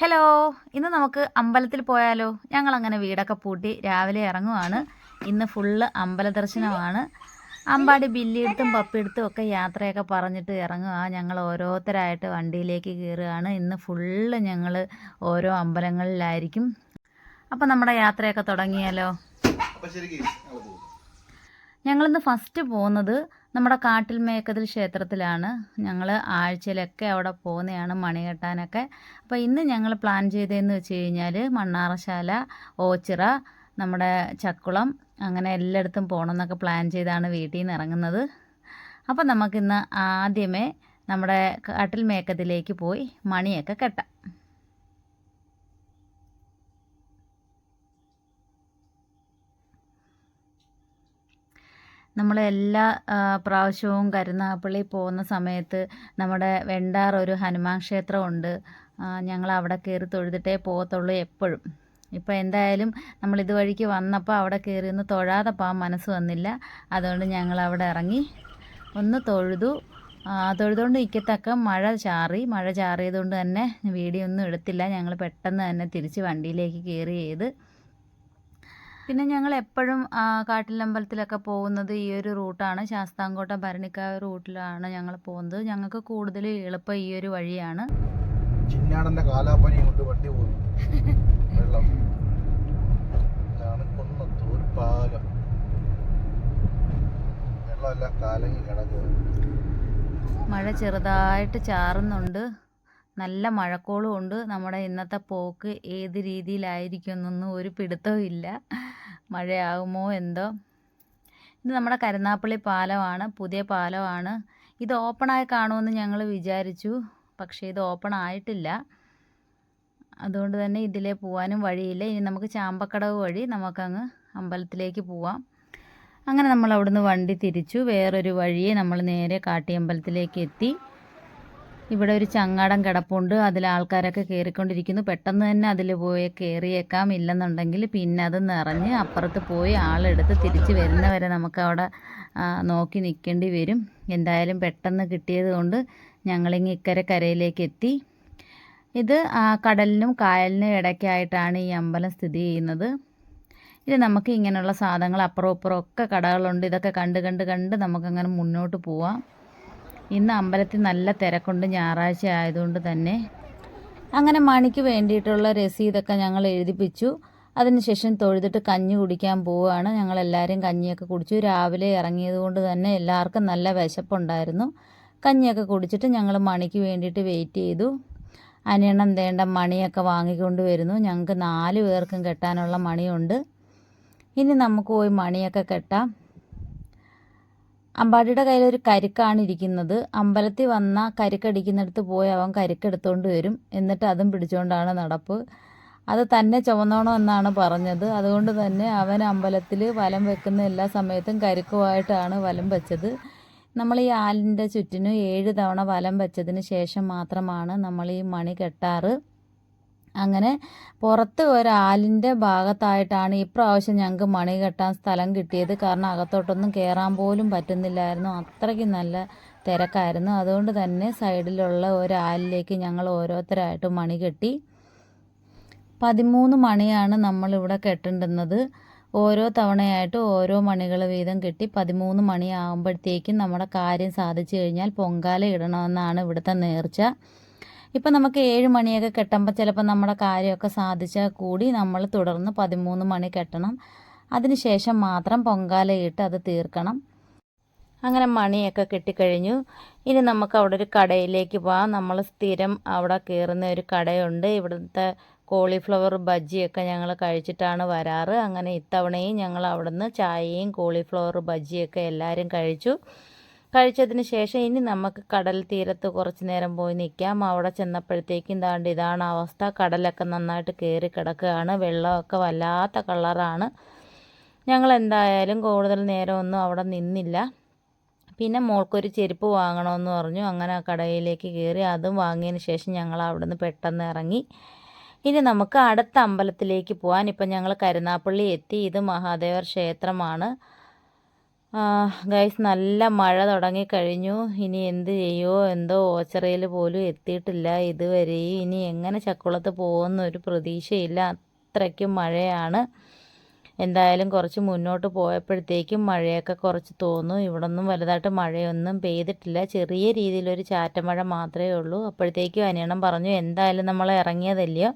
Hello ഇന്ന് നമുക്ക് അമ്പലത്തിൽ പോയാലോ? ഞങ്ങൾ അങ്ങനെ വീടൊക്കെ പൂട്ടി രാവിലെ ഇറങ്ങുവാണ്. ഇന്ന് ഫുള്ള് അമ്പല ദർശനമാണ് അമ്പാടി ബില്ലിയെടുത്തും പപ്പിയെടുത്തും ഒക്കെ യാത്രയൊക്കെ പറഞ്ഞിട്ട് ഇറങ്ങുക ഞങ്ങൾ ഓരോരുത്തരായിട്ട് വണ്ടിയിലേക്ക് കയറുകയാണ് ഇന്ന് ഫുള്ള് ഞങ്ങൾ ഓരോ അമ്പലങ്ങളിലായിരിക്കും. അപ്പം നമ്മുടെ യാത്രയൊക്കെ തുടങ്ങിയാലോ. ഞങ്ങളിന്ന് ഫസ്റ്റ് പോകുന്നത് നമ്മുടെ കാട്ടിൽ മേക്കതിൽ ക്ഷേത്രത്തിലാണ്. ഞങ്ങൾ ആഴ്ചയിലൊക്കെ അവിടെ പോകുന്നതാണ് മണി കെട്ടാനൊക്കെ. അപ്പോൾ ഇന്ന് ഞങ്ങൾ പ്ലാൻ ചെയ്തതെന്ന് വെച്ച് കഴിഞ്ഞാൽ മണ്ണാറശാല ഓച്ചിറ നമ്മുടെ ചക്കുളം അങ്ങനെ എല്ലായിടത്തും പോകണം എന്നൊക്കെ പ്ലാൻ ചെയ്താണ് വീട്ടിൽ നിന്ന് ഇറങ്ങുന്നത്. അപ്പോൾ നമുക്കിന്ന് ആദ്യമേ നമ്മുടെ കാട്ടിൽ മേക്കത്തിലേക്ക് പോയി മണിയൊക്കെ കെട്ടാം. നമ്മൾ എല്ലാ പ്രാവശ്യവും കരുനാഗപ്പള്ളി പോകുന്ന സമയത്ത് നമ്മുടെ വെണ്ടാർ ഒരു ഹനുമാൻ ക്ഷേത്രമുണ്ട്. ഞങ്ങൾ അവിടെ കയറി തൊഴുതിട്ടേ പോകത്തുള്ളൂ എപ്പോഴും. ഇപ്പോൾ എന്തായാലും നമ്മൾ ഇതുവഴിക്ക് വന്നപ്പോൾ അവിടെ കയറി ഒന്ന് തൊഴാതെ പോകാൻ മനസ്സ് വന്നില്ല. അതുകൊണ്ട് ഞങ്ങൾ അവിടെ ഇറങ്ങി ഒന്ന് തൊഴുതു. തൊഴുതുകൊണ്ട് ഇക്കത്തക്ക മഴ ചാറി. മഴ ചാറിയതുകൊണ്ട് തന്നെ വീഡിയോ ഒന്നും എടുത്തില്ല. ഞങ്ങൾ പെട്ടെന്ന് തന്നെ തിരിച്ച് വണ്ടിയിലേക്ക് കയറി ചെയ്ത് പിന്നെ ഞങ്ങൾ എപ്പോഴും കാട്ടിലമ്പലത്തിലൊക്കെ പോകുന്നത് ഈ ഒരു റൂട്ടാണ്. ശാസ്താംകോട്ട ഭരണിക്കാവ് റൂട്ടിലാണ് ഞങ്ങൾ പോകുന്നത്. ഞങ്ങൾക്ക് കൂടുതൽ എളുപ്പം ഈ ഒരു വഴിയാണ്. ചിന്നാടന്റെ കാലാപ്പനിയും കൊണ്ട് വണ്ടി പോകുന്നു വെള്ളം. ഇതാണ് കുന്നത്തൂർ പാലം. വെള്ളമല്ല കാലങ്ങി കിടക്കുക. മഴ ചെറുതായിട്ട് ചാറുന്നുണ്ട്. നല്ല മഴക്കോളും ഉണ്ട്. നമ്മുടെ ഇന്നത്തെ പോക്ക് ഏത് രീതിയിലായിരിക്കും എന്നൊന്നും ഒരു പിടുത്തവും ഇല്ല. മഴയാകുമോ എന്തോ. ഇത് നമ്മുടെ കരുനാപ്പള്ളി പാലമാണ് പുതിയ പാലമാണ്. ഇത് ഓപ്പണായി കാണുമെന്ന് ഞങ്ങൾ വിചാരിച്ചു. പക്ഷേ ഇത് ഓപ്പൺ ആയിട്ടില്ല. അതുകൊണ്ട് തന്നെ ഇതിലേ പോകാനും വഴിയില്ല. ഇനി നമുക്ക് ചാമ്പക്കടവ് വഴി നമുക്കങ്ങ് അമ്പലത്തിലേക്ക് പോവാം. അങ്ങനെ നമ്മൾ അവിടുന്ന് വണ്ടി തിരിച്ചു. വേറൊരു വഴിയെ നമ്മൾ നേരെ കാട്ടിയമ്പലത്തിലേക്ക് എത്തി. ഇവിടെ ഒരു ചങ്ങാടം കിടപ്പുണ്ട്. അതിൽ ആൾക്കാരൊക്കെ കയറിക്കൊണ്ടിരിക്കുന്നു പെട്ടെന്ന് തന്നെ അതിൽ പോയി കയറിയേക്കാം ഇല്ലെന്നുണ്ടെങ്കിൽ പിന്നെ അത് നിറഞ്ഞ് അപ്പുറത്ത് പോയി ആളെടുത്ത് തിരിച്ച് വരുന്നവരെ നമുക്ക് അവിടെ നോക്കി നിൽക്കേണ്ടി വരും. എന്തായാലും പെട്ടെന്ന് കിട്ടിയത് കൊണ്ട് ഞങ്ങളിങ്ങ് ഇക്കരെ കരയിലേക്ക് എത്തി. ഇത് കടലിനും കായലിനും ഇടയ്ക്കായിട്ടാണ് ഈ അമ്പലം സ്ഥിതി ചെയ്യുന്നത്. ഇത് നമുക്ക് ഇങ്ങനെയുള്ള സാധനങ്ങൾ അപ്പുറം ഇപ്പുറം ഒക്കെ കടകളുണ്ട്. ഇതൊക്കെ കണ്ട് കണ്ട് കണ്ട് നമുക്കങ്ങനെ മുന്നോട്ട് പോവാം. ഇന്ന് അമ്പലത്തിൽ നല്ല തിരക്കുണ്ട്. ഞായറാഴ്ച ആയതുകൊണ്ട് തന്നെ. അങ്ങനെ മണിക്ക് വേണ്ടിയിട്ടുള്ള രസീതൊക്കെ ഞങ്ങൾ എഴുതിപ്പിച്ചു. അതിനുശേഷം തൊഴുതിട്ട് കഞ്ഞി കുടിക്കാൻ പോവുകയാണ്. ഞങ്ങൾ എല്ലാവരും കഞ്ഞിയൊക്കെ കുടിച്ചു. രാവിലെ ഇറങ്ങിയത് കൊണ്ട് തന്നെ എല്ലാവർക്കും നല്ല വിശപ്പുണ്ടായിരുന്നു. കഞ്ഞിയൊക്കെ കുടിച്ചിട്ട് ഞങ്ങൾ മണിക്ക് വേണ്ടിയിട്ട് വെയിറ്റ് ചെയ്തു. അനിയണം തേണ്ട മണിയൊക്കെ വാങ്ങിക്കൊണ്ട് വരുന്നു. ഞങ്ങൾക്ക് നാല് പേർക്കും കെട്ടാനുള്ള മണിയുണ്ട്. ഇനി നമുക്ക് പോയി മണിയൊക്കെ കെട്ടാം. അമ്പാടിയുടെ കയ്യിൽ ഒരു കരിക്കാണ് ഇരിക്കുന്നത്. അമ്പലത്തിൽ വന്ന കരിക്കടിക്കുന്നിടത്ത് പോയി അവൻ കരിക്കെടുത്തോണ്ട് വരും. എന്നിട്ട് അതും പിടിച്ചുകൊണ്ടാണ് നടപ്പ്. അത് തന്നെ ചുമന്നോണമെന്നാണ് പറഞ്ഞത്. അതുകൊണ്ട് തന്നെ അവൻ അമ്പലത്തിൽ വലം വെക്കുന്ന എല്ലാ സമയത്തും കരുക്കുമായിട്ടാണ് വലം വെച്ചത്. നമ്മൾ ഈ ആലിന്റെ ചുറ്റിനും ഏഴ് തവണ വലം വെച്ചതിന് ശേഷം മാത്രമാണ് നമ്മൾ ഈ മണി കെട്ടാറ്. അങ്ങനെ പുറത്ത് ഒരാലിന്റെ ഭാഗത്തായിട്ടാണ് ഇപ്രാവശ്യം ഞങ്ങൾക്ക് മണി കെട്ടാൻ സ്ഥലം കിട്ടിയത്. കാരണം അകത്തോട്ടൊന്നും കയറാൻ പോലും പറ്റുന്നില്ലായിരുന്നു. അത്രയ്ക്ക് നല്ല തിരക്കായിരുന്നു. അതുകൊണ്ട് തന്നെ സൈഡിലുള്ള ഒരാലിലേക്ക് ഞങ്ങൾ ഓരോരുത്തരായിട്ട് മണി കെട്ടി. പതിമൂന്ന് മണിയാണ് നമ്മളിവിടെ കെട്ടേണ്ടുന്നത്. ഓരോ തവണയായിട്ട് ഓരോ മണികൾ വീതം കിട്ടി പതിമൂന്ന് മണിയാകുമ്പോഴത്തേക്കും നമ്മുടെ കാര്യം സാധിച്ചു കഴിഞ്ഞാൽ പൊങ്കാല ഇടണമെന്നാണ് ഇവിടുത്തെ നേർച്ച. ഇപ്പം നമുക്ക് ഏഴ് മണിയൊക്കെ കെട്ടുമ്പോൾ ചിലപ്പോൾ നമ്മുടെ കാര്യമൊക്കെ സാധിച്ചാൽ കൂടി നമ്മൾ തുടർന്ന് പതിമൂന്ന് മണി കെട്ടണം. അതിനുശേഷം മാത്രം പൊങ്കാലയിട്ട് അത് തീർക്കണം. അങ്ങനെ മണിയൊക്കെ കെട്ടിക്കഴിഞ്ഞു. ഇനി നമുക്ക് അവിടെ ഒരു കടയിലേക്ക് പോകാം നമ്മൾ സ്ഥിരം അവിടെ കയറുന്ന ഒരു കടയുണ്ട്. ഇവിടുത്തെ കോളിഫ്ലവർ ബജ്ജിയൊക്കെ ഞങ്ങൾ കഴിച്ചിട്ടാണ് വരാറ്. അങ്ങനെ ഇത്തവണയും ഞങ്ങൾ അവിടുന്ന് ചായയും കോളിഫ്ലവർ ബജ്ജിയൊക്കെ എല്ലാവരും കഴിച്ചു. കഴിച്ചതിന് ശേഷം ഇനി നമുക്ക് കടൽ തീരത്ത് കുറച്ച് നേരം പോയി നിൽക്കാം അവിടെ ചെന്നപ്പോഴത്തേക്കും ദാണ്ട് ഇതാണ് അവസ്ഥ. കടലൊക്കെ നന്നായിട്ട് കയറി കിടക്കുകയാണ്. വെള്ളമൊക്കെ വല്ലാത്ത കളറാണ്. ഞങ്ങൾ എന്തായാലും കൂടുതൽ നേരമൊന്നും അവിടെ നിന്നില്ല. പിന്നെ മോൾക്കൊരു ചെരുപ്പ് വാങ്ങണമെന്ന് പറഞ്ഞു. അങ്ങനെ ആ കടയിലേക്ക് കയറി അതും വാങ്ങിയതിന് ശേഷം ഞങ്ങൾ അവിടുന്ന് പെട്ടെന്ന് ഇറങ്ങി. ഇനി നമുക്ക് അടുത്ത അമ്പലത്തിലേക്ക് പോകാൻ ഇപ്പം ഞങ്ങൾ കരുനാപ്പള്ളി എത്തി. ഇത് മഹാദേവർ ക്ഷേത്രമാണ്. ഗൈസ് നല്ല മഴ തുടങ്ങിക്കഴിഞ്ഞു. ഇനി എന്ത് ചെയ്യുമോ എന്തോ ഓച്ചറയിൽ പോലും എത്തിയിട്ടില്ല ഇതുവരെയും ഇനി എങ്ങനെ ചക്കുളത്ത് പോകുമെന്ന് ഒരു പ്രതീക്ഷയില്ല. അത്രയ്ക്കും മഴയാണ്. എന്തായാലും കുറച്ച് മുന്നോട്ട് പോയപ്പോഴത്തേക്കും മഴയൊക്കെ കുറച്ച് തോന്നും. ഇവിടെ ഒന്നും വലുതായിട്ട് മഴയൊന്നും പെയ്തിട്ടില്ല. ചെറിയ രീതിയിലൊരു ചാറ്റമഴ മാത്രമേ ഉള്ളൂ. അപ്പോഴത്തേക്കും അനിയണം പറഞ്ഞു എന്തായാലും നമ്മൾ ഇറങ്ങിയതല്ലയോ?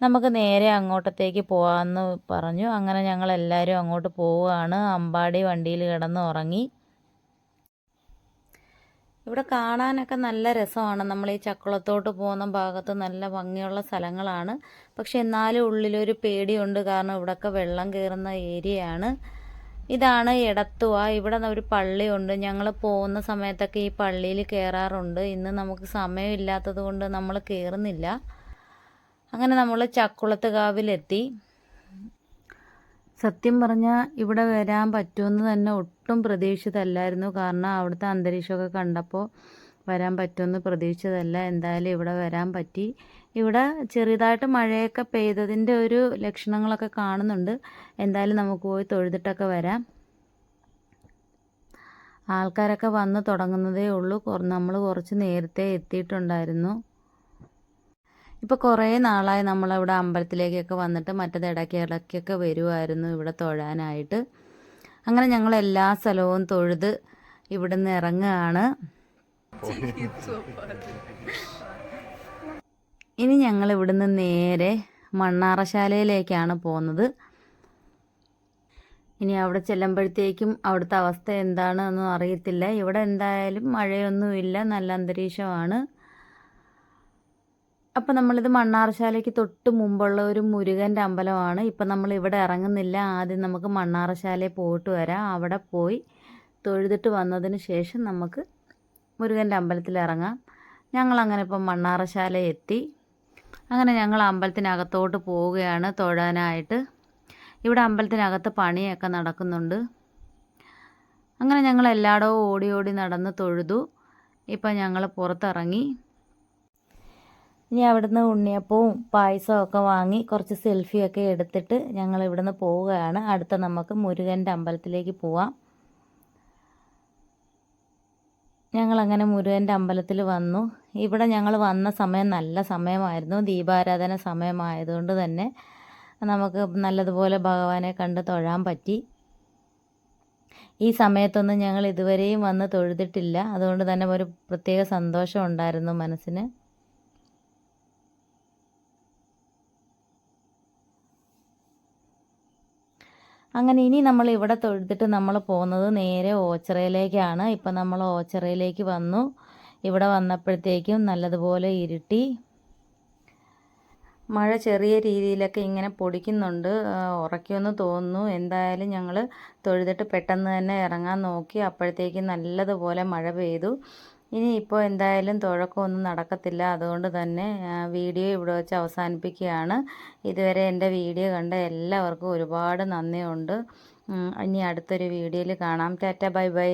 നമുക്ക് നേരെ അങ്ങോട്ടത്തേക്ക് പോകാമെന്ന് പറഞ്ഞു. അങ്ങനെ ഞങ്ങൾ എല്ലാവരും അങ്ങോട്ട് പോവുകയാണ്. അമ്പാടി വണ്ടിയിൽ കിടന്ന് ഉറങ്ങി. ഇവിടെ കാണാനൊക്കെ നല്ല രസമാണ്. നമ്മൾ ഈ ചക്കുളത്തോട്ട് പോകുന്ന ഭാഗത്ത് നല്ല ഭംഗിയുള്ള സ്ഥലങ്ങളാണ്. പക്ഷെ എന്നാലും ഉള്ളിലൊരു പേടിയുണ്ട്. കാരണം ഇവിടെയൊക്കെ വെള്ളം കയറുന്ന ഏരിയയാണ്. ഇതാണ് എടത്തുവ. ഇവിടെ ഒരു പള്ളിയുണ്ട്. ഞങ്ങൾ പോകുന്ന സമയത്തൊക്കെ ഈ പള്ളിയിൽ കയറാറുണ്ട്. ഇന്ന് നമുക്ക് സമയമില്ലാത്തത് കൊണ്ട് നമ്മൾ കയറുന്നില്ല. അങ്ങനെ നമ്മൾ ചക്കുളത്ത് കാവിലെത്തി. സത്യം പറഞ്ഞാൽ ഇവിടെ വരാൻ പറ്റുമെന്ന് തന്നെ ഒട്ടും പ്രതീക്ഷിതല്ലായിരുന്നു കാരണം അവിടുത്തെ അന്തരീക്ഷമൊക്കെ കണ്ടപ്പോൾ വരാൻ പറ്റുമെന്ന് പ്രതീക്ഷിച്ചതല്ല. എന്തായാലും ഇവിടെ വരാൻ പറ്റി. ഇവിടെ ചെറുതായിട്ട് മഴയൊക്കെ പെയ്തതിന്റെ ഒരു ലക്ഷണങ്ങളൊക്കെ കാണുന്നുണ്ട്. എന്തായാലും നമുക്ക് പോയി തൊഴുതിട്ടൊക്കെ വരാം. ആൾക്കാരൊക്കെ വന്ന് തുടങ്ങുന്നതേ ഉള്ളൂ. നമ്മൾ കുറച്ച് നേരത്തെ എത്തിയിട്ടുണ്ടായിരുന്നു. ഇപ്പോൾ കുറേ നാളായി നമ്മളിവിടെ അമ്പലത്തിലേക്കൊക്കെ വന്നിട്ട് മറ്റേത് ഇടയ്ക്ക് ഇടയ്ക്കൊക്കെ വരുമായിരുന്നു ഇവിടെ തൊഴാനായിട്ട്. അങ്ങനെ ഞങ്ങൾ എല്ലാ സ്ഥലവും തൊഴുത് ഇവിടെ നിന്ന് ഇറങ്ങുകയാണ് ഇനി ഞങ്ങൾ ഇവിടുന്ന് നേരെ മണ്ണാറശാലയിലേക്കാണ് പോകുന്നത്. ഇനി അവിടെ ചെല്ലുമ്പോഴത്തേക്കും അവിടുത്തെ അവസ്ഥ എന്താണെന്നൊന്നും അറിയത്തില്ല. ഇവിടെ എന്തായാലും മഴയൊന്നുമില്ല. നല്ല അന്തരീക്ഷമാണ്. അപ്പോൾ നമ്മളിത് മണ്ണാറശാലയ്ക്ക് തൊട്ട് മുമ്പുള്ള ഒരു മുരുകന്റെ അമ്പലമാണ്. ഇപ്പം നമ്മൾ ഇവിടെ ഇറങ്ങുന്നില്ല. ആദ്യം നമുക്ക് മണ്ണാറശാലയിൽ പോയിട്ട് വരാം. അവിടെ പോയി തൊഴുതിട്ട് വന്നതിന് ശേഷം നമുക്ക് മുരുകന്റെ അമ്പലത്തിൽ ഇറങ്ങാം. ഞങ്ങൾ അങ്ങനെ ഇപ്പം മണ്ണാറശാല എത്തി. അങ്ങനെ ഞങ്ങൾ അമ്പലത്തിനകത്തോട്ട് പോവുകയാണ് തൊഴാനായിട്ട്. ഇവിടെ അമ്പലത്തിനകത്ത് പണിയൊക്കെ നടക്കുന്നുണ്ട്. അങ്ങനെ ഞങ്ങൾ എല്ലായിടവും ഓടി ഓടി നടന്ന് തൊഴുതു. ഇപ്പം ഞങ്ങൾ പുറത്തിറങ്ങി. ഇനി അവിടുന്ന് ഉണ്ണിയപ്പവും പായസവും ഒക്കെ വാങ്ങി കുറച്ച് സെൽഫിയൊക്കെ എടുത്തിട്ട് ഞങ്ങൾ ഇവിടുന്ന് പോവുകയാണ്. അടുത്ത നമുക്ക് മുരുകന്റെ അമ്പലത്തിലേക്ക് പോവാം. ഞങ്ങളങ്ങനെ മുരുകന്റെ അമ്പലത്തിൽ വന്നു. ഇവിടെ ഞങ്ങൾ വന്ന സമയം നല്ല സമയമായിരുന്നു. ദീപാരാധന സമയമായതുകൊണ്ട് തന്നെ നമുക്ക് നല്ലതുപോലെ ഭഗവാനെ കണ്ട് തൊഴാൻ പറ്റി. ഈ സമയത്തൊന്നും ഞങ്ങൾ ഇതുവരെയും വന്ന് തൊഴുതിട്ടില്ല. അതുകൊണ്ട് തന്നെ ഒരു പ്രത്യേക സന്തോഷം ഉണ്ടായിരുന്നു മനസ്സിന്. അങ്ങനെ ഇനി നമ്മൾ ഇവിടെ തൊഴുതിട്ട് നമ്മൾ പോകുന്നത് നേരെ ഓച്ചിറയിലേക്കാണ്. ഇപ്പം നമ്മൾ ഓച്ചിറയിലേക്ക് വന്നു. ഇവിടെ വന്നപ്പോഴത്തേക്കും നല്ലതുപോലെ ഇരുട്ടി. മഴ ചെറിയ രീതിയിലൊക്കെ ഇങ്ങനെ പൊടിക്കുന്നുണ്ട്. ഉറക്കുമെന്ന് തോന്നുന്നു. എന്തായാലും ഞങ്ങൾ തൊഴുതിട്ട് പെട്ടെന്ന് തന്നെ ഇറങ്ങാൻ നോക്കി. അപ്പോഴത്തേക്കും നല്ലതുപോലെ മഴ പെയ്തു. ഇനി ഇപ്പോൾ എന്തായാലും തുഴക്കമൊന്നും നടക്കത്തില്ല. അതുകൊണ്ട് തന്നെ വീഡിയോ ഇവിടെ വെച്ച് അവസാനിപ്പിക്കുകയാണ്. ഇതുവരെ എന്റെ വീഡിയോ കണ്ട എല്ലാവർക്കും ഒരുപാട് നന്ദിയുണ്ട്. ഇനി അടുത്തൊരു വീഡിയോയിൽ കാണാം. Tata bye bye.